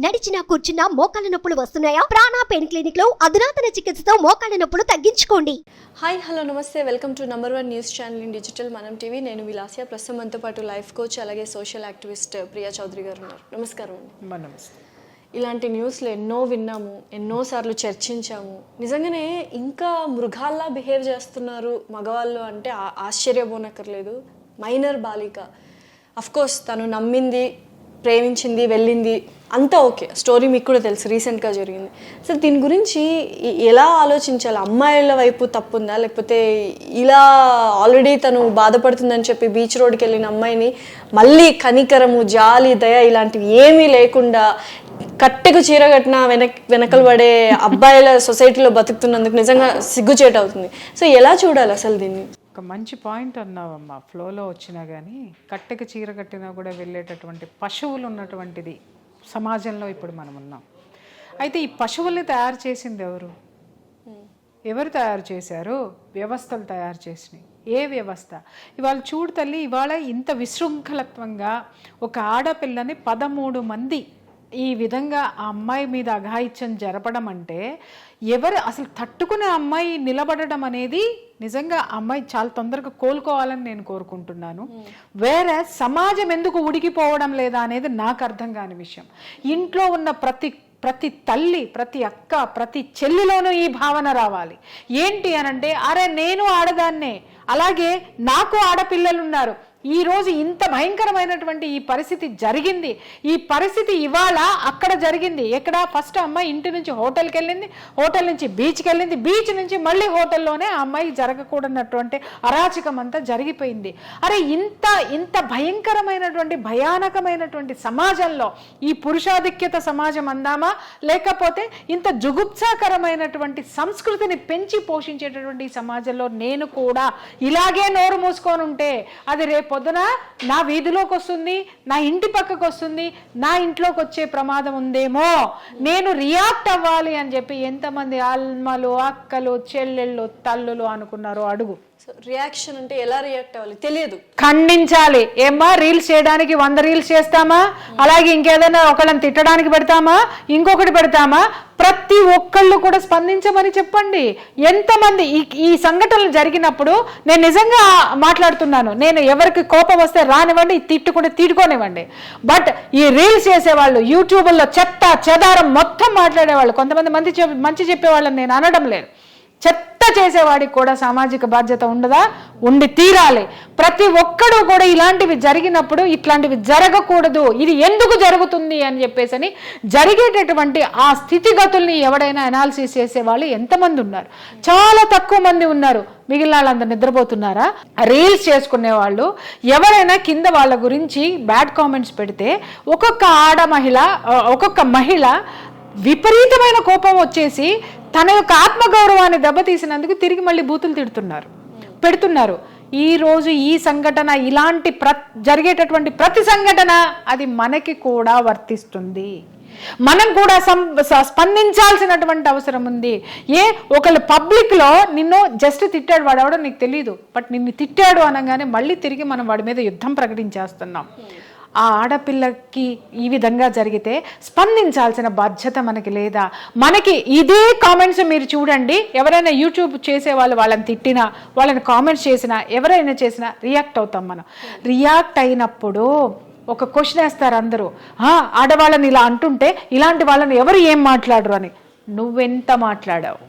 నడిచినా కూర్చున్నా మోకాళ్ళ నొప్పులు వస్తున్నాయా? ప్రాణా పెయిన్ క్లినిక్లో అధునాతన చికిత్సతో మోకాళ్ళ నొప్పులు తగ్గించుకోండి. హాయ్ హలో నమస్తే. Welcome to number one news channel in digital Manam TV. నేను విలాసియా. ప్రస్తుతం మనతో పాటు లైఫ్ కోచ్ అలాగే సోషల్ యాక్టివిస్ట్ ప్రియా చౌదరి గారు ఉన్నారు. నమస్కారం అండి. నమస్తే. ఇలాంటి న్యూస్లు ఎన్నో విన్నాము ఎన్నోసార్లు చర్చించాము. నిజంగానే ఇంకా మృగాల్లా బిహేవ్ చేస్తున్నారు మగవాళ్ళు అంటే ఆశ్చర్యపోనక్కర్లేదు. మైనర్ బాలిక. కోర్స్ తను నమ్మింది ప్రేమించింది వెళ్ళింది అంతా ఓకే. స్టోరీ మీకు కూడా తెలుసు రీసెంట్గా జరిగింది. సో దీని గురించి ఎలా ఆలోచించాలి? అమ్మాయిల వైపు తప్పుందా? లేకపోతే ఇలా ఆల్రెడీ తను బాధపడుతుందని చెప్పి బీచ్ రోడ్కి వెళ్ళిన అమ్మాయిని మళ్ళీ కనికరము జాలి దయ ఇలాంటివి ఏమీ లేకుండా కట్టెకు చీర కట్టిన వెనక్ వెనకలు పడే అబ్బాయిల సొసైటీలో బతుకుతున్నందుకు నిజంగా సిగ్గుచేటు అవుతుంది. సో ఎలా చూడాలి అసలు దీన్ని? ఒక మంచి పాయింట్ అన్నావమ్మా. ఫ్లోలో వచ్చినా కానీ కట్టెకి చీర కట్టినా కూడా వెళ్ళేటటువంటి పశువులు ఉన్నటువంటిది సమాజంలో ఇప్పుడు మనం ఉన్నాం. అయితే ఈ పశువుల్ని తయారు చేసింది ఎవరు? ఎవరు తయారు చేశారు? వ్యవస్థలు తయారు చేసినాయి. ఏ వ్యవస్థ? ఇవాళ చూడు తల్లి ఇవాళ ఇంత విశృంఖలత్వంగా ఒక ఆడపిల్లని పదమూడు మంది ఈ విధంగా ఆ అమ్మాయి మీద అఘాయిత్యం జరపడం అంటే ఎవరు అసలు తట్టుకునే అమ్మాయి నిలబడడం అనేది నిజంగా ఆ అమ్మాయి చాలా తొందరగా కోలుకోవాలని నేను కోరుకుంటున్నాను. వేరే సమాజం ఎందుకు ఉడికిపోవడం లేదా అనేది నాకు అర్థం కాని విషయం. ఇంట్లో ఉన్న ప్రతి ప్రతి తల్లి ప్రతి అక్క ప్రతి చెల్లిలోనూ ఈ భావన రావాలి. ఏంటి అనంటే అరే నేను ఆడదాన్నే. అలాగే నాకు ఆడపిల్లలు ఈరోజు ఇంత భయంకరమైనటువంటి ఈ పరిస్థితి జరిగింది. ఈ పరిస్థితి ఇవాళ అక్కడ జరిగింది. ఎక్కడ? ఫస్ట్ అమ్మాయి ఇంటి నుంచి హోటల్కి వెళ్ళింది. హోటల్ నుంచి బీచ్కి వెళ్ళింది. బీచ్ నుంచి మళ్ళీ హోటల్లోనే ఆ అమ్మాయి జరగకూడనటువంటి అరాచకం అంతా జరిగిపోయింది. అరే ఇంత ఇంత భయంకరమైనటువంటి భయానకమైనటువంటి సమాజంలో ఈ పురుషాధిక్యత సమాజం అందామా? లేకపోతే ఇంత జుగుప్సాకరమైనటువంటి సంస్కృతిని పెంచి పోషించేటటువంటి ఈ సమాజంలో నేను కూడా ఇలాగే నోరు మూసుకొని ఉంటే అది పొద్దున నా వీధిలోకి వస్తుంది నా ఇంటి పక్కకు వస్తుంది నా ఇంట్లోకి వచ్చే ప్రమాదం ఉందేమో. నేను రియాక్ట్ అవ్వాలి అని చెప్పి ఎంతమంది అల్మలు అక్కలు చెల్లెళ్ళు తల్లులు అనుకున్నారో అడుగు. రియాక్షన్ అంటే ఎలా రియాక్ట్ అవ్వాలి? తెలియదు. ఖండించాలి. ఏమ్మా రీల్స్ చేయడానికి వంద రీల్స్ చేస్తామా? అలాగే ఇంకేదైనా ఒకళ్ళని తిట్టడానికి పెడతామా? ఇంకొకటి పెడతామా? ప్రతి ఒక్కళ్ళు కూడా స్పందించమని చెప్పండి. ఎంతమంది ఈ ఈ సంఘటనలు జరిగినప్పుడు నేను నిజంగా మాట్లాడుతున్నాను. నేను ఎవరికి కోపం వస్తే రానివ్వండి తిట్టుకుంటే తిట్టుకోనివ్వండి. బట్ ఈ రీల్స్ చేసేవాళ్ళు యూట్యూబ్లో చెత్త చెదారం మొత్తం మాట్లాడేవాళ్ళు. కొంతమంది మంది చెప్ మంచి చెప్పేవాళ్ళని నేను అనడం లేదు. చెత్త చేసేవాడికి కూడా సామాజిక బాధ్యత ఉండదా? ఉండి తీరాలి. ప్రతి ఒక్కడూ కూడా ఇలాంటివి జరిగినప్పుడు ఇట్లాంటివి జరగకూడదు. ఇది ఎందుకు జరుగుతుంది అని చెప్పేసి అని జరిగేటటువంటి ఆ స్థితిగతుల్ని ఎవడైనా అనాలిసిస్ చేసే వాళ్ళు ఎంతమంది ఉన్నారు? చాలా తక్కువ మంది ఉన్నారు. మిగిలిన వాళ్ళందరూ నిద్రపోతున్నారా? రీల్స్ చేసుకునే వాళ్ళు ఎవరైనా కింద వాళ్ళ గురించి బ్యాడ్ కామెంట్స్ పెడితే ఒక్కొక్క ఆడ మహిళ ఒక్కొక్క మహిళ విపరీతమైన కోపం వచ్చేసి తన యొక్క ఆత్మగౌరవాన్ని దెబ్బతీసినందుకు తిరిగి మళ్ళీ బూతులు తిడుతున్నారు. పెడుతున్నారు. ఈ రోజు ఈ సంఘటన ఇలాంటి ప్ర జరిగేటటువంటి ప్రతి సంఘటన అది మనకి కూడా వర్తిస్తుంది. మనం కూడా సం స్పందించాల్సినటువంటి అవసరం ఉంది. ఏ ఒకళ్ళు పబ్లిక్లో నిన్ను జస్ట్ తిట్టాడు వాడు ఎవడో నీకు తెలియదు బట్ నిన్ను తిట్టాడు అనగానే మళ్ళీ తిరిగి మనం వాడి మీద యుద్ధం ప్రకటించేస్తున్నాం. ఆ ఆడపిల్లకి ఈ విధంగా జరిగితే స్పందించాల్సిన బాధ్యత మనకి లేదా? మనకి ఇదే కామెంట్స్ మీరు చూడండి. ఎవరైనా యూట్యూబ్ చేసే వాళ్ళు వాళ్ళని తిట్టినా వాళ్ళని కామెంట్స్ చేసినా ఎవరైనా చేసినా రియాక్ట్ అవుతాం మనం. రియాక్ట్ అయినప్పుడు ఒక క్వశ్చన్ వేస్తారు అందరూ. ఆడవాళ్ళని ఇలా అంటుంటే ఇలాంటి వాళ్ళని ఎవరు ఏం మాట్లాడరు అని. నువ్వెంత మాట్లాడావు?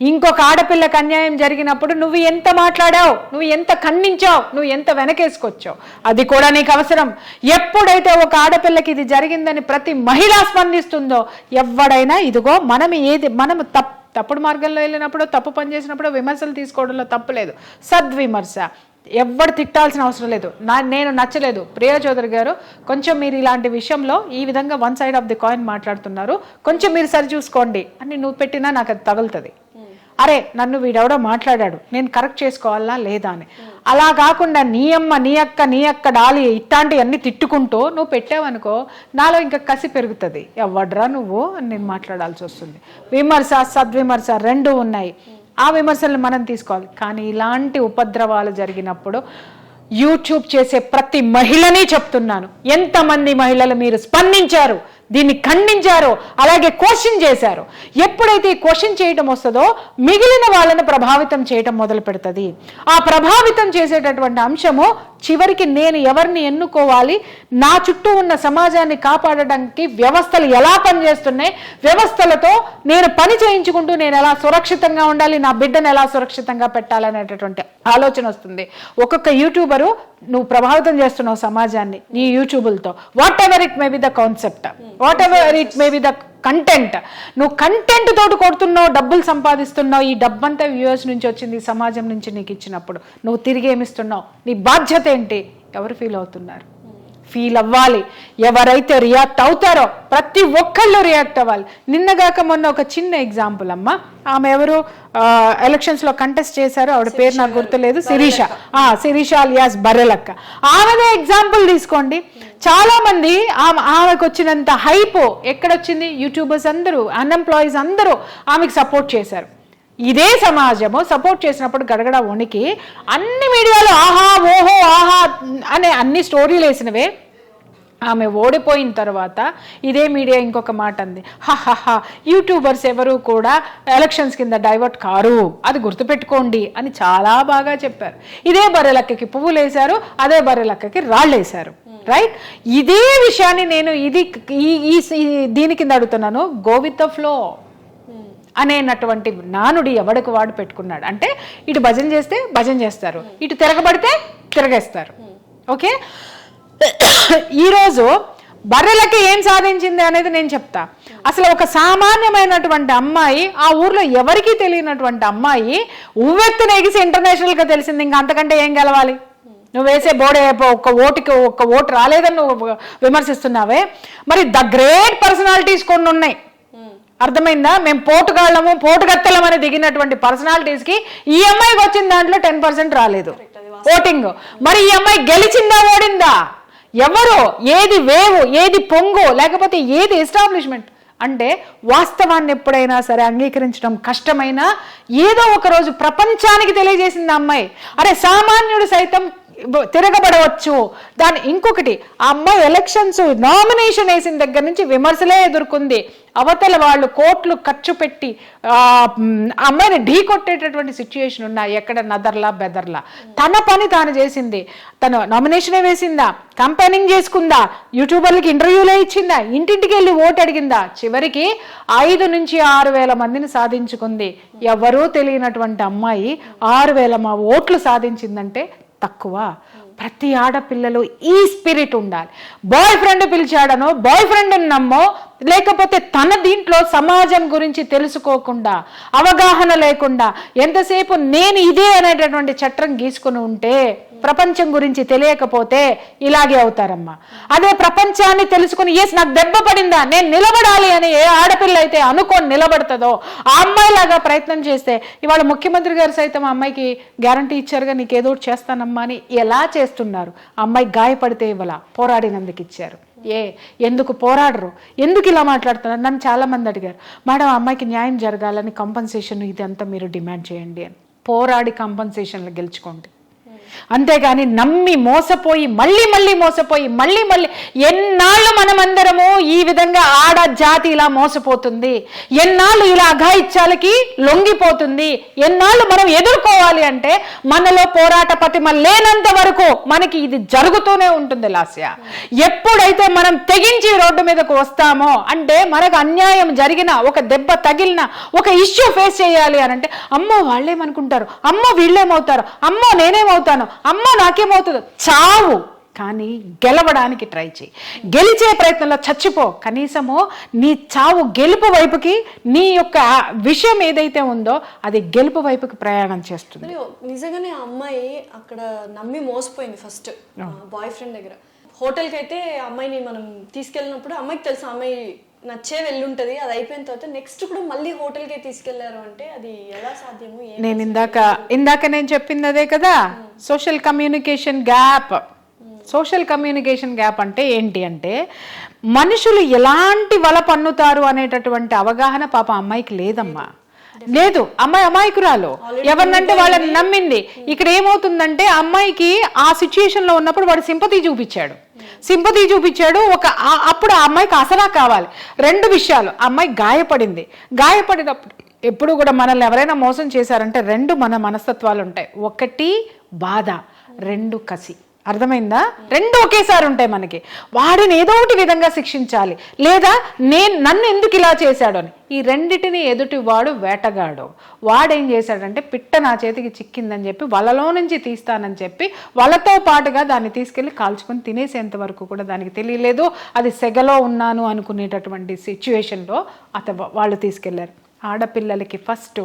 ఇంకొక ఆడపిల్లకి అన్యాయం జరిగినప్పుడు నువ్వు ఎంత మాట్లాడావు? నువ్వు ఎంత ఖండించావు? నువ్వు ఎంత వెనకేసుకొచ్చావు? అది కూడా నీకు అవసరం. ఎప్పుడైతే ఒక ఆడపిల్లకి ఇది జరిగిందని ప్రతి మహిళ స్పందిస్తుందో ఎవడైనా ఇదిగో మనం ఏది మనం తప్ తప్పుడు మార్గంలో వెళ్ళినప్పుడు తప్పు పని చేసినప్పుడు విమర్శలు తీసుకోవడంలో తప్పు లేదు. సద్విమర్శ. ఎవడు తిట్టాల్సిన అవసరం లేదు. నా నేను నచ్చలేదు. ప్రియా చౌదరి గారు కొంచెం మీరు ఇలాంటి విషయంలో ఈ విధంగా one side of the coin మాట్లాడుతున్నారు. కొంచెం మీరు సరి చూసుకోండి. అని నువ్వు పెట్టినా నాకు అది తగులుతుంది. అరే నన్ను వీడెవడో మాట్లాడాడు. నేను కరెక్ట్ చేసుకోవాలా లేదా అని. అలా కాకుండా నీ అమ్మ నీ అక్క నీ అక్క డాలి ఇట్లాంటివన్నీ తిట్టుకుంటూ నువ్వు పెట్టావనుకో నాలో ఇంకా కసి పెరుగుతుంది. ఎవడ్రా నువ్వు అని నేను మాట్లాడాల్సి వస్తుంది. విమర్శ సద్విమర్శ రెండు ఉన్నాయి. ఆ విమర్శలను మనం తీసుకోవాలి. కానీ ఇలాంటి ఉపద్రవాలు జరిగినప్పుడు యూట్యూబ్ చేసే ప్రతి మహిళని చెప్తున్నాను. ఎంతమంది మహిళలు మీరు స్పందించారు? దీన్ని ఖండించారు అలాగే క్వశ్చన్ చేశారు. ఎప్పుడైతే ఈ క్వశ్చన్ చేయటం వస్తుందో మిగిలిన వాళ్ళని ప్రభావితం చేయటం మొదలు పెడుతుంది. ఆ ప్రభావితం చేసేటటువంటి అంశము చివరికి నేను ఎవరిని ఎన్నుకోవాలి నా చుట్టూ ఉన్న సమాజాన్ని కాపాడడానికి వ్యవస్థలు ఎలా పనిచేస్తున్నాయి వ్యవస్థలతో నేను పని చేయించుకుంటూ నేను ఎలా సురక్షితంగా ఉండాలి నా బిడ్డను ఎలా సురక్షితంగా పెట్టాలనేటటువంటి ఆలోచన వస్తుంది. ఒక్కొక్క యూట్యూబరు నువ్వు ప్రభావితం చేస్తున్నావు సమాజాన్ని నీ యూట్యూబులతో. Whatever it may be the concept whatever it may be the content నువ్వు కంటెంట్ తోటి కొడుతున్నావు డబ్బులు సంపాదిస్తున్నావు ఈ డబ్బంతా వ్యూవర్స్ నుంచి వచ్చింది సమాజం నుంచి నీకు ఇచ్చినప్పుడు. నువ్వు తిరిగి ఏమిస్తున్నావు? నీ బాధ్యత ఏంటి? ఎవరు ఫీల్ అవుతున్నారు? ఫీల్ అవ్వాలి. ఎవరైతే రియాక్ట్ అవుతారో ప్రతి ఒక్కళ్ళు రియాక్ట్ అవ్వాలి. నిన్నగాక మొన్న ఒక చిన్న ఎగ్జాంపుల్ అమ్మ. ఆమె ఎవరు? ఎలక్షన్స్లో కంటెస్ట్ చేశారు ఆవిడ పేరు నాకు గుర్తులేదు. శిరీష. ఆ శిరీష అలియాస్ బర్రెలక్క. ఆమెదే ఎగ్జాంపుల్ తీసుకోండి. చాలా మంది ఆమె ఆమెకు వచ్చినంత హైప్ ఎక్కడొచ్చింది? యూట్యూబర్స్ అందరూ అన్ఎంప్లాయీస్ అందరూ ఆమెకు సపోర్ట్ చేశారు. ఇదే సమాజము సపోర్ట్ చేసినప్పుడు గడగడ వణికి అన్ని మీడియాలో ఆహా ఓహో ఆహా అనే అన్ని స్టోరీలు వేసినవే. ఆమె ఓడిపోయిన తర్వాత ఇదే మీడియా ఇంకొక మాట అంది. హహహ యూట్యూబర్స్ ఎవరు కూడా ఎలక్షన్స్ కింద డైవర్ట్ కారు అది గుర్తుపెట్టుకోండి అని చాలా బాగా చెప్పారు. ఇదే బర్రెలక్కకి పువ్వులు వేశారు అదే బర్రెలక్కకి రాళ్ళు వేశారు. రైట్ ఇదే విషయాన్ని నేను ఇది ఈ ఈ- ఈ దీని కింద అడుగుతున్నాను. గో విత్ ద ఫ్లో అనేనటువంటి నానుడి ఎవడికి వాడు పెట్టుకున్నాడు? అంటే ఇటు భజన చేస్తే భజన చేస్తారు. ఇటు తిరగబడితే తిరగేస్తారు. ఓకే? ఈరోజు బర్రెలకి ఏం సాధించింది అనేది నేను చెప్తా. అసలు ఒక సామాన్యమైనటువంటి అమ్మాయి ఆ ఊర్లో ఎవరికీ తెలియనటువంటి అమ్మాయి ఉవ్వెత్తున ఎగిసి ఇంటర్నేషనల్గా తెలిసింది. ఇంకా అంతకంటే ఏం గెలవాలి? నువ్వు వేసే బోడే ఒక్క ఓటుకి ఒక్క ఓటు రాలేదని నువ్వు విమర్శిస్తున్నావే. మరి ద గ్రేట్ పర్సనాలిటీస్ కొన్ని ఉన్నాయి అర్థమైందా? మేము పోటుగాళ్ళము పోటుగత్తలం అని దిగినటువంటి పర్సనాలిటీస్కి ఈ అమ్మాయికి వచ్చిన దాంట్లో టెన్ పర్సెంట్ రాలేదు. ఓటింగ్. మరి ఈ అమ్మాయి గెలిచిందా ఓడిందా? ఎవరు? ఏది వేవు ఏది పొంగు లేకపోతే ఏది ఎస్టాబ్లిష్మెంట్? అంటే వాస్తవాన్ని ఎప్పుడైనా సరే అంగీకరించడం కష్టమైనా ఏదో ఒక రోజు ప్రపంచానికి తెలియజేసింది అమ్మాయి. అరే సామాన్యుడు సైతం తిరగబడవచ్చు. దాని ఇంకొకటి ఆ అమ్మాయి ఎలక్షన్స్ నామినేషన్ వేసిన దగ్గర నుంచి విమర్శలే ఎదుర్కొంది. అవతల వాళ్ళు కోట్లు ఖర్చు పెట్టి ఆ అమ్మాయిని ఢీ కొట్టేటటువంటి సిచ్యుయేషన్ ఉన్నాయి. ఎక్కడ నదర్లా బెదర్లా. తన పని తాను చేసింది. తను నామినేషనే వేసిందా? కంపెనింగ్ చేసుకుందా? యూట్యూబర్లకి ఇంటర్వ్యూలే ఇచ్చిందా? ఇంటింటికి వెళ్ళి ఓటు అడిగిందా? చివరికి ఐదు నుంచి ఆరు వేల మందిని సాధించుకుంది. ఎవరూ తెలియనటువంటి అమ్మాయి ఆరు వేల మా ఓట్లు సాధించిందంటే తక్కువ. ప్రతి ఆడపిల్లలు ఈ స్పిరిట్ ఉండాలి. బాయ్ ఫ్రెండ్ పిలిచాడనో బాయ్ ఫ్రెండ్ నమ్మో లేకపోతే తన దీంట్లో సమాజం గురించి తెలుసుకోకుండా అవగాహన లేకుండా ఎంతసేపు నేను ఇదే అనేటటువంటి చట్టం గీసుకుని ఉంటే ప్రపంచం గురించి తెలియకపోతే ఇలాగే అవుతారమ్మా. అదే ప్రపంచాన్ని తెలుసుకుని ఎస్ నాకు దెబ్బ పడిందా? నేను నిలబడాలి అని ఏ ఆడపిల్ల అయితే అనుకోని నిలబడుతుందో ఆ అమ్మాయిలాగా ప్రయత్నం చేస్తే ఇవాళ ముఖ్యమంత్రి గారు సైతం ఆ అమ్మాయికి గ్యారంటీ ఇచ్చారుగా నీకు చేస్తానమ్మా అని ఎలా చేస్తున్నారు? అమ్మాయి గాయపడితే ఇవ్వాల పోరాడినందుకు ఇచ్చారు. ఏ ఎందుకు పోరాడరు? ఎందుకు ఇలా మాట్లాడుతున్నారు? నన్ను చాలా మంది అడిగారు మేడం అమ్మాయికి న్యాయం జరగాలని కంపన్సేషన్ ఇదంతా మీరు డిమాండ్ చేయండి అని. పోరాడి కంపన్సేషన్లు గెలుచుకోండి. అంతేగాని నమ్మి మోసపోయి మళ్ళీ మళ్ళీ మోసపోయి మళ్ళీ మళ్ళీ ఎన్నాళ్ళు మనమందరము ఈ విధంగా ఆడ జాతి ఇలా మోసపోతుంది. ఎన్నాళ్ళు ఇలా అఘాయిత్యాలకి లొంగిపోతుంది. ఎన్నాళ్ళు మనం ఎదుర్కోవాలి అంటే మనలో పోరాట పటిమ లేనంత వరకు మనకి ఇది జరుగుతూనే ఉంటుంది లాస్య. ఎప్పుడైతే మనం తెగించి రోడ్డు మీదకు వస్తామో అంటే మనకు అన్యాయం జరిగిన ఒక దెబ్బ తగిలిన ఒక ఇష్యూ ఫేస్ చేయాలి అని అంటే అమ్మో వాళ్ళేమనుకుంటారు? అమ్మో వీళ్ళేమవుతారు? అమ్మో నేనేమవుతాను? అమ్మో నాకేమవుతుందో? చావు. కానీ గెలవడానికి ట్రై చేయి. గెలిచే ప్రయత్నంలో చచ్చిపో. కనీసము నీ చావు గెలుపు వైపుకి నీ యొక్క విషయం ఏదైతే ఉందో అది గెలుపు వైపుకి ప్రయాణం చేస్తుంది. నిజంగానే ఆ అమ్మాయి అక్కడ నమ్మి మోసపోయింది ఫస్ట్ బాయ్ ఫ్రెండ్ దగ్గర. హోటల్కి అయితే అమ్మాయిని మనం తీసుకెళ్ళినప్పుడు అమ్మాయికి తెలుసు అమ్మాయి నచ్చే వెళ్ళుంటది. అది అయిపోయిన తర్వాత నెక్స్ట్ కూడా మళ్ళీ హోటల్కే తీసుకెళ్ళారు అంటే అది ఎలా సాధ్యము నేను ఇందాక ఇందాక నేను చెప్పింది అదే కదా social communication gap social communication gap అంటే ఏంటి అంటే మనుషులు ఎలాంటి వల పన్నుతారు అనేటటువంటి అవగాహన పాప అమ్మాయికి లేదమ్మా. లేదు. అమ్మాయి అమాయకురాలు. ఎవరినంటే వాళ్ళని నమ్మింది. ఇక్కడ ఏమవుతుందంటే అమ్మాయికి ఆ సిచ్యుయేషన్లో ఉన్నప్పుడు వాడు సింపతి చూపించాడు. సింపతి చూపించాడు. ఒక అప్పుడు ఆ అమ్మాయికి అసలా కావాలి. రెండు విషయాలు. అమ్మాయి గాయపడింది. గాయపడినప్పుడు ఎప్పుడు కూడా మనల్ని ఎవరైనా మోసం చేశారంటే రెండు మన మనస్తత్వాలు ఉంటాయి. ఒకటి బాధ రెండు కసి. అర్థమైందా? రెండు ఒకేసారి ఉంటాయి మనకి. వాడిని ఏదో ఒకటి విధంగా శిక్షించాలి. లేదా నేను నన్ను ఎందుకు ఇలా చేశాడు అని. ఈ రెండిటిని ఎదుటి వాడు వేటగాడు. వాడేం చేశాడంటే పిట్ట నా చేతికి చిక్కిందని చెప్పి వలలో నుంచి తీస్తానని చెప్పి వలతో పాటుగా దాన్ని తీసుకెళ్ళి కాల్చుకొని తినేసేంత వరకు కూడా దానికి తెలియలేదు. అది సెగలో ఉన్నాను అనుకునేటటువంటి సిచ్యువేషన్లో అత వాళ్ళు తీసుకెళ్ళారు. ఆడపిల్లలకి ఫస్ట్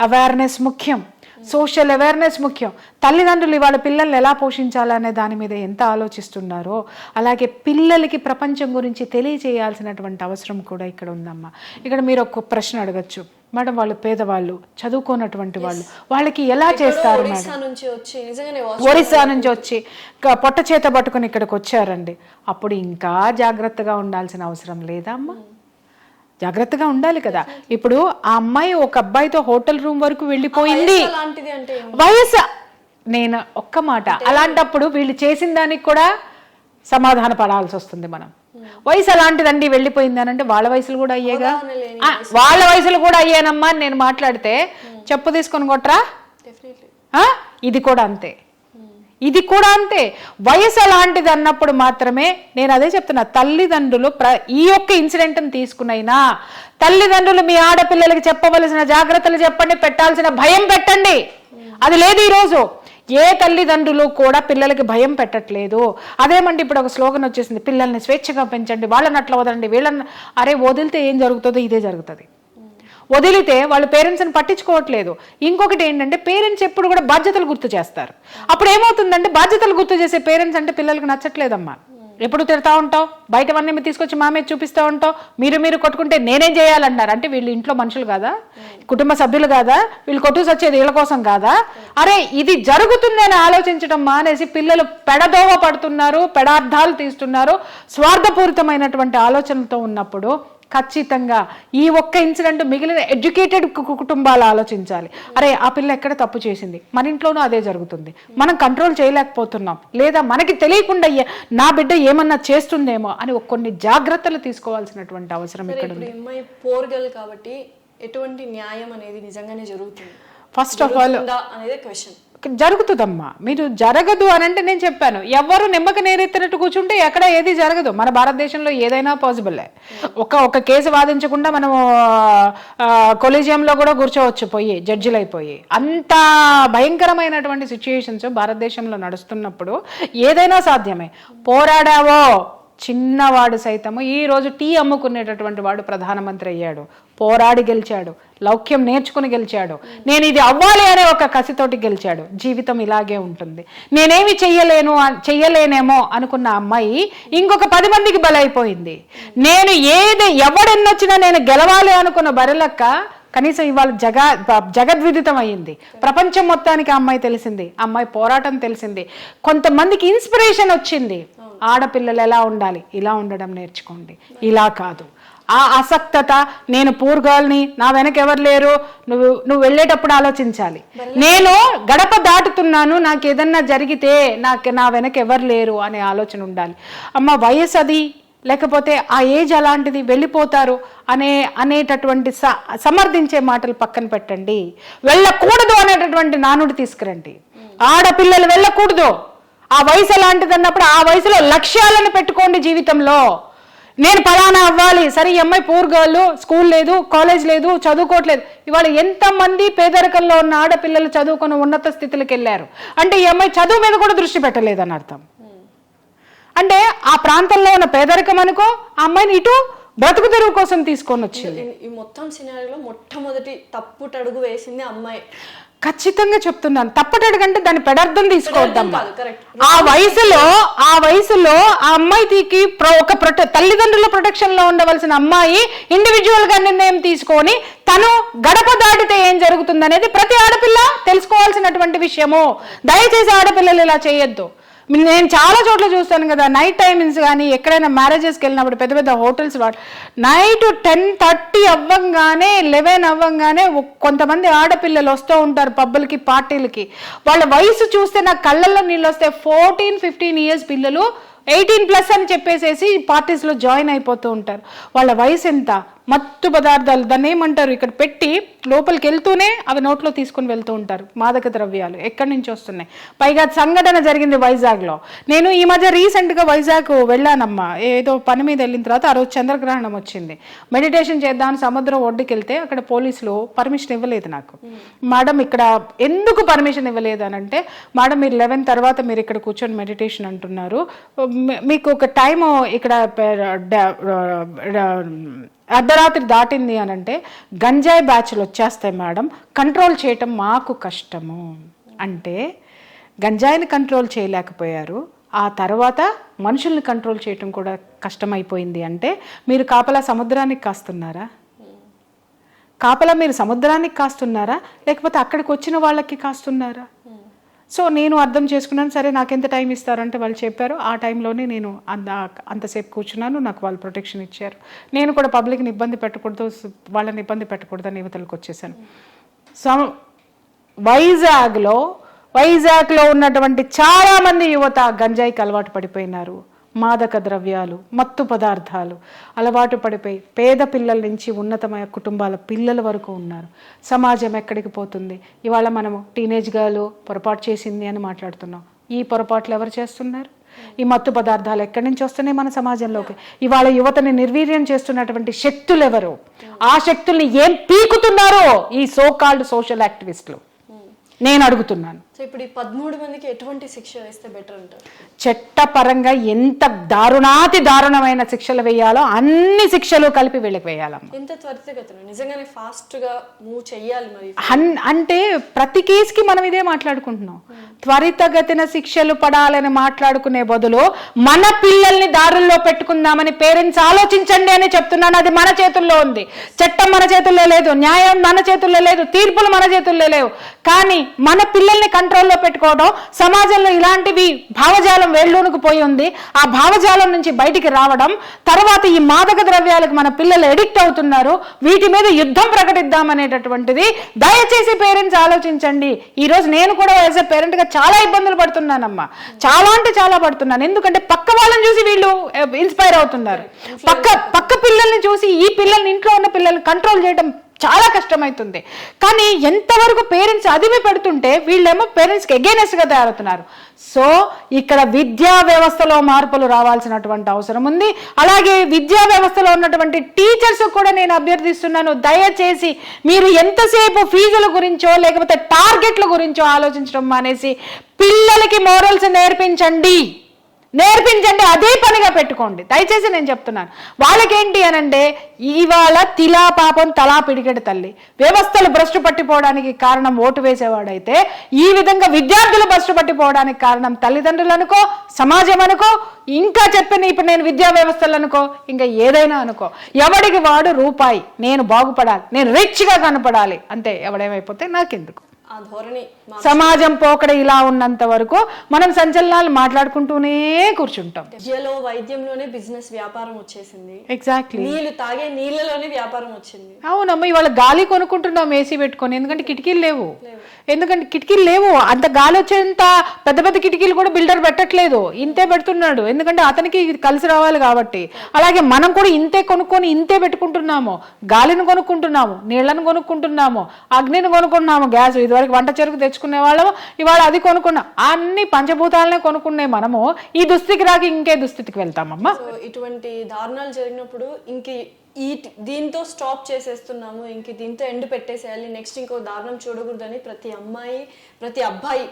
అవేర్నెస్ ముఖ్యం. సోషల్ అవేర్నెస్ ముఖ్యం. తల్లిదండ్రులు ఇవాళ పిల్లల్ని ఎలా పోషించాలనే దాని మీద ఎంత ఆలోచిస్తున్నారో అలాగే పిల్లలకి ప్రపంచం గురించి తెలియజేయాల్సినటువంటి అవసరం కూడా ఇక్కడ ఉందమ్మా. ఇక్కడ మీరు ఒక ప్రశ్న అడగచ్చు. మేడం వాళ్ళు పేదవాళ్ళు చదువుకోనటువంటి వాళ్ళు వాళ్ళకి ఎలా చేస్తారు ఒరిస్సా నుంచి వచ్చి పొట్ట చేత పట్టుకుని ఇక్కడికి వచ్చారండి. అప్పుడు ఇంకా జాగ్రత్తగా ఉండాల్సిన అవసరం లేదా అమ్మా? జాగ్రత్తగా ఉండాలి కదా. ఇప్పుడు ఆ అమ్మాయి ఒక అబ్బాయితో హోటల్ రూమ్ వరకు వెళ్ళిపోయింది? వయసు నేను ఒక్క మాట. అలాంటప్పుడు వీళ్ళు చేసిన దానికి కూడా సమాధాన పడాల్సి వస్తుంది మనం. వయసు అలాంటిదండి వెళ్ళిపోయింది అని అంటే వాళ్ళ వయసులు కూడా అయ్యేగా? వాళ్ళ వయసులు కూడా అయ్యానమ్మా అని నేను మాట్లాడితే చెప్పు తీసుకొని కొట్రా? ఇది కూడా అంతే. ఇది కూడా అంతే. వయసు అలాంటిది అన్నప్పుడు మాత్రమే నేను అదే చెప్తున్నా తల్లిదండ్రులు ప్ర ఈ యొక్క ఇన్సిడెంట్ని తీసుకునైనా తల్లిదండ్రులు మీ ఆడపిల్లలకి చెప్పవలసిన జాగ్రత్తలు చెప్పండి పెట్టాల్సిన భయం పెట్టండి. అది లేదు ఈరోజు. ఏ తల్లిదండ్రులు కూడా పిల్లలకి భయం పెట్టట్లేదు. అదేమంటే ఇప్పుడు ఒక స్లోగన్ వచ్చేసింది పిల్లల్ని స్వేచ్ఛగా పెంచండి వాళ్ళని అట్లా వదలండి వీళ్ళని అరే వదిలితే ఏం జరుగుతుందో ఇదే జరుగుతుంది. వదిలితే వాళ్ళు పేరెంట్స్ని పట్టించుకోవట్లేదు. ఇంకొకటి ఏంటంటే పేరెంట్స్ ఎప్పుడు కూడా బాధ్యతలు గుర్తు చేస్తారు. అప్పుడు ఏమవుతుందంటే బాధ్యతలు గుర్తు చేసే పేరెంట్స్ అంటే పిల్లలకు నచ్చట్లేదమ్మా. ఎప్పుడు తిడతా ఉంటావు? బయటవన్నీ మీరు తీసుకొచ్చి మామే చూపిస్తూ ఉంటావు? మీరు మీరు కొట్టుకుంటే నేనేం చేయాలన్నారు? అంటే వీళ్ళు ఇంట్లో మనుషులు కాదా? కుటుంబ సభ్యులు కాదా? వీళ్ళు కొట్టుకు వచ్చేది వీళ్ళ కోసం కాదా? అరే ఇది జరుగుతుందని ఆలోచించడం మానేసి పిల్లలు పెడదోవ పడుతున్నారు పెడార్థాలు తీస్తున్నారు. స్వార్థపూరితమైనటువంటి ఆలోచనలతో ఉన్నప్పుడు ఖచ్చితంగా ఈ ఒక్క ఇన్సిడెంట్ మిగిలిన ఎడ్యుకేటెడ్ కుటుంబాలు ఆలోచించాలి. అరే ఆ పిల్ల ఎక్కడ తప్పు చేసింది? మన ఇంట్లోనూ అదే జరుగుతుంది. మనం కంట్రోల్ చేయలేకపోతున్నాం. లేదా మనకి తెలియకుండా నా బిడ్డ ఏమన్నా చేస్తుందేమో అని కొన్ని జాగ్రత్తలు తీసుకోవాల్సినటువంటి అవసరం సరే ఇక్కడ గర్ల్ కాబట్టి ఎటువంటి న్యాయం అనేది నిజంగానే జరుగుతుంది? ఫస్ట్ ఆఫ్ ఆల్ ఉందా అనేది క్వశ్చన్ జరుగుతుందమ్మా. మీరు జరగదు అని అంటే నేను చెప్పాను. ఎవరు నిమ్మక నేరెత్తినట్టు కూర్చుంటే ఎక్కడ ఏది జరగదు. మన భారతదేశంలో ఏదైనా పాసిబుల్లే ఒక ఒక కేసు వాదించకుండా మనము కొలీజియంలో కూడా కూర్చోవచ్చు పోయి జడ్జిలు అయిపోయి. అంత భయంకరమైనటువంటి సిచ్యుయేషన్స్ భారతదేశంలో నడుస్తున్నప్పుడు ఏదైనా సాధ్యమే. పోరాడావో చిన్నవాడు సైతము. ఈరోజు టీ అమ్ముకునేటటువంటి వాడు ప్రధానమంత్రి అయ్యాడు. పోరాడి గెలిచాడు. లౌక్యం నేర్చుకుని గెలిచాడు. నేను ఇది అవ్వాలి అనే ఒక కసితోటి గెలిచాడు. జీవితం ఇలాగే ఉంటుంది. నేనేమి చెయ్యలేను చెయ్యలేనేమో అనుకున్న అమ్మాయి ఇంకొక పది మందికి బలైపోయింది. నేను ఏది ఎవడెన్నొచ్చినా నేను గెలవాలి అనుకున్న బరిలక్క కనీసం ఇవాళ జగ జగద్విదితం అయ్యింది. ప్రపంచం మొత్తానికి అమ్మాయి తెలిసింది. ఆ అమ్మాయి పోరాటం తెలిసింది. కొంతమందికి ఇన్స్పిరేషన్ వచ్చింది. ఆడపిల్లలు ఎలా ఉండాలి? ఇలా ఉండడం నేర్చుకోండి. ఇలా కాదు. ఆ అసక్తత నేను పూర్ గర్ల్ని నా వెనక ఎవరు లేరు నువ్వు నువ్వు వెళ్ళేటప్పుడు ఆలోచించాలి. నేను గడప దాటుతున్నాను నాకు ఏదన్నా జరిగితే నాకు నా వెనక ఎవరు లేరు అనే ఆలోచన ఉండాలి. అమ్మ వయసు అది లేకపోతే ఆ ఏజ్ అలాంటిది వెళ్ళిపోతారు అనే అనేటటువంటి స సమర్థించే మాటలు పక్కన పెట్టండి. వెళ్ళకూడదు అనేటటువంటి నానుడి తీసుకురండి. ఆడపిల్లలు వెళ్ళకూడదు. ఆ వయసు అలాంటిది అన్నప్పుడు ఆ వయసులో లక్ష్యాలను పెట్టుకోండి జీవితంలో. నేను పలానా అవ్వాలి. సరే ఈ అమ్మాయి పూర్ గర్ల్ స్కూల్ లేదు కాలేజ్ లేదు చదువుకోవట్లేదు. ఇవాళ ఎంతమంది పేదరికంలో ఉన్న ఆడపిల్లలు చదువుకుని ఉన్నత స్థితికి వెళ్ళారు? అంటే ఈ అమ్మాయి చదువు మీద కూడా దృష్టి పెట్టలేదని అర్థం. అంటే ఆ ప్రాంతంలో ఉన్న పేదరికం అనుకో ఆ అమ్మాయిని ఇటు బ్రతుకు తెరువు కోసం తీసుకొని వచ్చింది. ఈ మొత్తం సినారీలో మొట్టమొదటి తప్పుటడుగు వేసింది అమ్మాయి. ఖచ్చితంగా చెప్తున్నాను. తప్పటడుగంటే దాని పెడార్థం correct. ఆ వయసులో ఆ వయసులో ఆ అమ్మాయికి ఒక ప్రొటె తల్లిదండ్రుల ప్రొటెక్షన్లో ఉండవలసిన అమ్మాయి ఇండివిజువల్గా నిర్ణయం తీసుకొని తను గడప దాటితే ఏం జరుగుతుంది అనేది ప్రతి ఆడపిల్ల తెలుసుకోవాల్సినటువంటి విషయము. దయచేసి ఆడపిల్లలు ఇలా చేయొద్దు. నేను చాలా చోట్ల చూస్తాను కదా నైట్ టైమింగ్స్ కానీ ఎక్కడైనా మ్యారేజెస్కి వెళ్ళినప్పుడు పెద్ద పెద్ద హోటల్స్ వాడు నైట్ టెన్ థర్టీ అవ్వంగానే లెవెన్ అవ్వంగానే కొంతమంది ఆడపిల్లలు వస్తూ ఉంటారు పబ్బులకి పార్టీలకి. వాళ్ళ వయసు చూస్తే నా కళ్ళల్లో నీళ్ళు వస్తే ఫోర్టీన్ ఫిఫ్టీన్ ఇయర్స్ పిల్లలు ఎయిటీన్ ప్లస్ అని చెప్పేసేసి పార్టీస్లో జాయిన్ అయిపోతూ ఉంటారు. వాళ్ళ వయసు ఎంత? మత్తు పదార్థాలు దాన్ని ఏమంటారు? ఇక్కడ పెట్టి లోపలికి వెళ్తూనే అవి నోట్లో తీసుకుని వెళ్తూ ఉంటారు. మాదక ద్రవ్యాలు ఎక్కడి నుంచి వస్తున్నాయి? పైగా సంఘటన జరిగింది వైజాగ్లో. నేను ఈ మధ్య రీసెంట్గా వైజాగ్ వెళ్ళానమ్మా. ఏదో పని మీద వెళ్ళిన తర్వాత ఆ రోజు చంద్రగ్రహణం వచ్చింది. మెడిటేషన్ చేద్దామని సముద్రం ఒడ్డుకి వెళ్తే అక్కడ పోలీసులు పర్మిషన్ ఇవ్వలేదు నాకు. మేడం ఇక్కడ ఎందుకు పర్మిషన్ ఇవ్వలేదు అని అంటే మేడం మీరు లెవెన్ తర్వాత మీరు ఇక్కడ కూర్చొని మెడిటేషన్ అంటున్నారు. మీకు ఒక టైం ఇక్కడ అర్ధరాత్రి దాటింది అని అంటే గంజాయి బ్యాచ్లు వచ్చేస్తాయి మేడం కంట్రోల్ చేయటం మాకు కష్టము. అంటే గంజాయిని కంట్రోల్ చేయలేకపోయారు ఆ తర్వాత మనుషుల్ని కంట్రోల్ చేయటం కూడా కష్టమైపోయింది అంటే మీరు కాపలా సముద్రానికి కాస్తున్నారా? కాపలా మీరు సముద్రానికి కాస్తున్నారా? లేకపోతే అక్కడికి వచ్చిన వాళ్ళకి కాస్తున్నారా? సో నేను అర్థం చేసుకున్నాను సరే నాకు ఎంత టైం ఇస్తారంటే వాళ్ళు చెప్పారు ఆ టైంలోనే నేను అంత అంతసేపు కూర్చున్నాను నాకు వాళ్ళు ప్రొటెక్షన్ ఇచ్చారు. నేను కూడా పబ్లిక్ని ఇబ్బంది పెట్టకూడదు వాళ్ళని ఇబ్బంది పెట్టకూడదని యువతలకు వచ్చేసాను. సో వైజాగ్లో వైజాగ్లో ఉన్నటువంటి చాలామంది యువత గంజాయికి అలవాటు పడిపోయినారు. మాదక ద్రవ్యాలు మత్తు పదార్థాలు అలవాటు పడిపోయి పేద పిల్లల నుంచి ఉన్నతమైన కుటుంబాల పిల్లల వరకు ఉన్నారు. సమాజం ఎక్కడికి పోతుంది? ఇవాళ మనము టీనేజ్ గర్లు పొరపాటు చేసింది అని మాట్లాడుతున్నాం. ఈ పొరపాట్లు ఎవరు చేస్తున్నారు? ఈ మత్తు పదార్థాలు ఎక్కడి నుంచి వస్తున్నాయి మన సమాజంలోకి? ఇవాళ యువతని నిర్వీర్యం చేస్తున్నటువంటి శక్తులు ఎవరు? ఆ శక్తుల్ని ఏం పీకుతున్నారో ఈ సో కాల్డ్ సోషల్ యాక్టివిస్టులు నేను అడుగుతున్నాను. ఇప్పుడు ఈ పదమూడు మందికి ఎటువంటి శిక్ష వేస్తే బెటర్ అంటారు? చట్టపరంగా ఎంత దారుణాతి దారుణమైన శిక్షలు వేయాలో అన్ని శిక్షలు కలిపి వీళ్ళకి వేయాలమ్మ. ఎంత త్వరితగతిన? నిజంగానే ఫాస్ట్గా మూవ్ చెయ్యాలి మరి. అంటే ప్రతి కేసుకి మనం ఇదే మాట్లాడుకుంటున్నాం. త్వరితగతిన శిక్షలు పడాలని మాట్లాడుకునే బదులు మన పిల్లల్ని దారుల్లో పెట్టుకుందామని పేరెంట్స్ ఆలోచించండి అని చెప్తున్నాను. అది మన చేతుల్లో ఉంది. చట్టం మన చేతుల్లో లేదు. న్యాయం మన చేతుల్లో లేదు. తీర్పులు మన చేతుల్లో లేవు. కానీ మన పిల్లల్ని కంట్రోల్లో పెట్టుకోవడం సమాజంలో ఇలాంటివి భావజాలం వేళ్ళూనుకు పోయి ఉంది. ఆ భావజాలం నుంచి బయటికి రావడం తర్వాత ఈ మాదక ద్రవ్యాలకు మన పిల్లలు ఎడిక్ట్ అవుతున్నారు. వీటి మీద యుద్ధం ప్రకటిద్దామనేటటువంటిది దయచేసి పేరెంట్స్ ఆలోచించండి. ఈరోజు నేను కూడా యాజ్ ఎ పేరెంట్గా చాలా ఇబ్బందులు పడుతున్నానమ్మా. చాలా అంటే చాలా పడుతున్నాను. ఎందుకంటే పక్క వాళ్ళని చూసి వీళ్ళు eh, ఇన్స్పైర్ అవుతున్నారు. పక్క పక్క పిల్లల్ని చూసి ఈ పిల్లల్ని ఇంట్లో ఉన్న పిల్లల్ని కంట్రోల్ చేయడం చాలా కష్టమవుతుంది కానీ ఎంతవరకు పేరెంట్స్ అదిమి పెడుతుంటే వీళ్ళేమో పేరెంట్స్కి ఎగేనెస్గా తయారవుతున్నారు. సో ఇక్కడ విద్యా వ్యవస్థలో మార్పులు రావాల్సినటువంటి అవసరం ఉంది. అలాగే విద్యా వ్యవస్థలో ఉన్నటువంటి టీచర్స్ కూడా నేను అభ్యర్థిస్తున్నాను. దయచేసి మీరు ఎంతసేపు ఫీజుల గురించో లేకపోతే టార్గెట్ల గురించో ఆలోచించడం మానేసి పిల్లలకి మోరల్స్ నేర్పించండి. నేర్పించండి అదే పనిగా పెట్టుకోండి. దయచేసి నేను చెప్తున్నాను. వాళ్ళకేంటి అనంటే ఇవాళ తిలా పాపం తలా పిడికెడు తల్లి. వ్యవస్థలు భ్రష్టు పట్టిపోవడానికి కారణం ఓటు వేసేవాడైతే ఈ విధంగా విద్యార్థులు భ్రష్టు పట్టిపోవడానికి కారణం తల్లిదండ్రులు అనుకో సమాజం అనుకో ఇంకా చెప్పిన ఇప్పుడు నేను విద్యా వ్యవస్థలు అనుకో ఇంకా ఏదైనా అనుకో. ఎవడికి వాడు రూపాయి నేను బాగుపడాలి నేను రిచ్గా కనపడాలి అంతే. ఎవడేమైపోతే నాకెందుకు? సమాజం పోకడ ఇలా ఉన్నంత వరకు మనం సంచలనాలు మాట్లాడుకుంటూనే కూర్చుంటాం. విద్యలో వైద్యంలోనే బిజినెస్ వ్యాపారం వచ్చేసింది. ఎగ్జాక్ట్లీ నీళ్ళు తాగే నీళ్ళలోనే వ్యాపారం వచ్చింది. అవునమ్మా ఇవాళ గాలి కొనుక్కుంటున్నాం ఏసీ పెట్టుకొని ఎందుకంటే కిటికీలు లేవు. ఎందుకంటే కిటికీలు లేవు. అంత గాలి వచ్చేంత పెద్ద పెద్ద కిటికీలు కూడా బిల్డర్ పెట్టట్లేదు. ఇంతే పెడుతున్నాడు. ఎందుకంటే అతనికి ఇది కలిసి రావాలి కాబట్టి. అలాగే మనం కూడా ఇంతే కొనుక్కొని ఇంతే పెట్టుకుంటున్నాము. గాలిని కొనుక్కుంటున్నాము. నీళ్ళను కొనుక్కుంటున్నాము. అగ్నిని కొనుక్కున్నాము గ్యాస్ ఇదివరకు వంట చెరుకు తెచ్చుకునే వాళ్ళము. ఇవాళ అది కొనుక్కున్నాం అన్ని పంచభూతాలనే కొనుక్కునే మనము. ఈ దుస్థితికి రాక ఇంకే దుస్థితికి వెళ్తామమ్మా. ఇటువంటి దారుణాలు జరిగినప్పుడు ఇంకే ఈ దీంతో స్టాప్ చేసేస్తున్నాము. ఇంక దీంతో ఎండ్ పెట్టేసేయాలి. నెక్స్ట్ ఇంకో దారుణం చూడకూడదని ప్రతి అమ్మాయి ప్రతి అబ్బాయి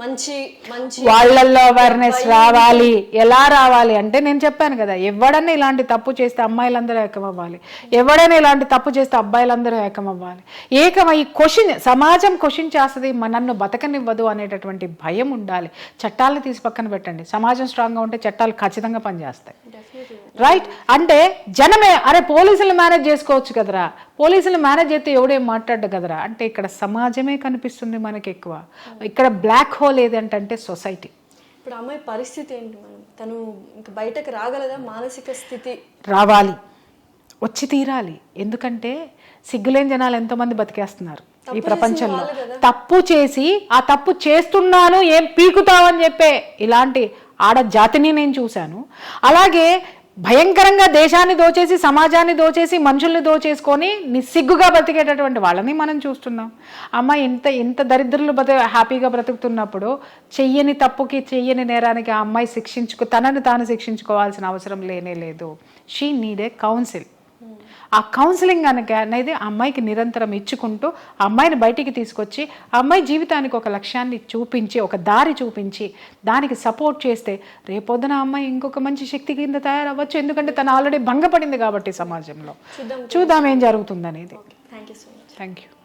మంచి మంచి వాళ్ళల్లో అవేర్నెస్ రావాలి. ఎలా రావాలి? అంటే నేను చెప్పాను కదా ఎవడన్నా ఇలాంటి తప్పు చేస్తే అమ్మాయిలందరూ ఏకమవ్వాలి. ఎవడైనా ఇలాంటి తప్పు చేస్తే అబ్బాయిలందరూ ఏకమవ్వాలి. ఏకమై క్వశ్చన్ సమాజం క్వశ్చన్ చేస్తుంది నన్ను బతకనివ్వదు అనేటటువంటి భయం ఉండాలి. చట్టాలను తీసి పక్కన పెట్టండి. సమాజం స్ట్రాంగ్గా ఉంటే చట్టాలు ఖచ్చితంగా పనిచేస్తాయి. రైట్ అంటే జనమే అరే పోలీసులు మేనేజ్ చేసుకోవచ్చు కదరా. పోలీసులు మేనేజ్ అయితే ఎవడేం మాట్లాడ్డు కదరా అంటే ఇక్కడ సమాజమే కనిపిస్తుంది మనకి ఎక్కువ ఇక్కడ బ్లాక్ హోల్ ఏదంటే సొసైటీ ఇప్పుడు అమ్మాయి పరిస్థితి ఏంటి మనం తను ఇంక బయటకు రాగలదా? మానసిక స్థితి? రావాలి. వచ్చి తీరాలి. ఎందుకంటే సిగ్గులేని జనాలు ఎంతోమంది బతికేస్తున్నారు ఈ ప్రపంచంలో. తప్పు చేసి ఆ తప్పు చేస్తున్నాను ఏం పీకుతావని చెప్పే ఇలాంటి ఆడ జాతిని నేను చూశాను. అలాగే భయంకరంగా దేశాన్ని దోచేసి సమాజాన్ని దోచేసి మనుషుల్ని దోచేసుకొని నిస్సిగ్గుగా బ్రతికేటటువంటి వాళ్ళని మనం చూస్తున్నాం. అమ్మ ఇంత ఇంత దరిద్రులు బ్రతి హ్యాపీగా బ్రతుకుతున్నప్పుడు చెయ్యని తప్పుకి చెయ్యని నేరానికి ఆ అమ్మాయి శిక్షించుకు తనని తాను శిక్షించుకోవాల్సిన అవసరం లేనే లేదు. She need a council uh counselling కనుక అనేది ఆ అమ్మాయికి నిరంతరం ఇచ్చుకుంటూ అమ్మాయిని బయటికి తీసుకొచ్చి అమ్మాయి జీవితానికి ఒక లక్ష్యాన్ని చూపించి ఒక దారి చూపించి దానికి సపోర్ట్ చేస్తే రేపొద్దున అమ్మాయి ఇంకొక మంచి శక్తి కింద తయారవ్వచ్చు. ఎందుకంటే తను ఆల్రెడీ భంగపడింది కాబట్టి సమాజంలో. చూద్దాం. ఏం జరుగుతుందనేది. Thank you so much thank you